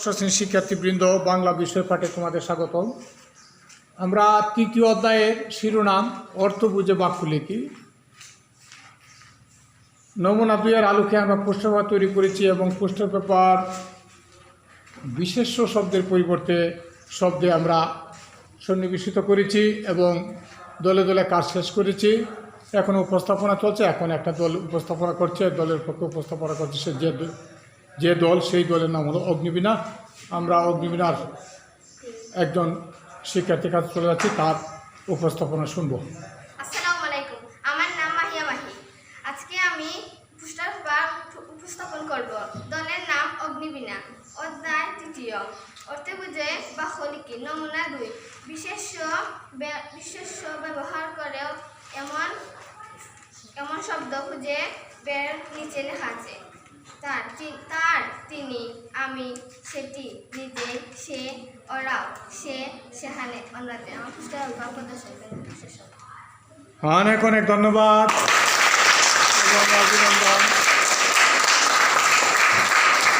শ্রেণির শিক্ষার্থীবৃন্দ, বাংলা বিষয় পাঠে তোমাদের স্বাগতম। আমরা তৃতীয় অধ্যায়ের শিরোনাম, অর্থ বুঝে বাক্য লিখি। নমুনা দুইয়ের আলোকে আমরা পোস্টার পেপার তৈরি করেছি এবং পোস্টার পেপার বিশেষ্য শব্দের পরিবর্তে শব্দে আমরা সন্নিবেশিত করেছি এবং দলে দলে কাজ শেষ করেছি। এখন উপস্থাপনা চলছে, এখন একটা দল উপস্থাপনা করছে, দলের পক্ষে উপস্থাপনা করছে সে যে যে দল, সেই দলের নাম হলো অগ্নিবীণা। আমরা অগ্নিবীণার একজন শিক্ষার্থীর কাছে চলে যাচ্ছি, তার উপস্থাপনা শুনব। আমার নাম মাহি। আজকে আমি উপস্থাপন করব। দলের নাম অধ্যায় তৃতীয়। অর্থে বুঝে নমুনা দুই। বিশেষ ব্যবহার করে এমন এমন শব্দ নিচে লেখা আছে তার তার তিনি, আমি সেটি নিজে, সে ওরাও, সে সেখানে অন্যদের। আমার হলো। অনেক অনেক ধন্যবাদ, অভিনন্দন।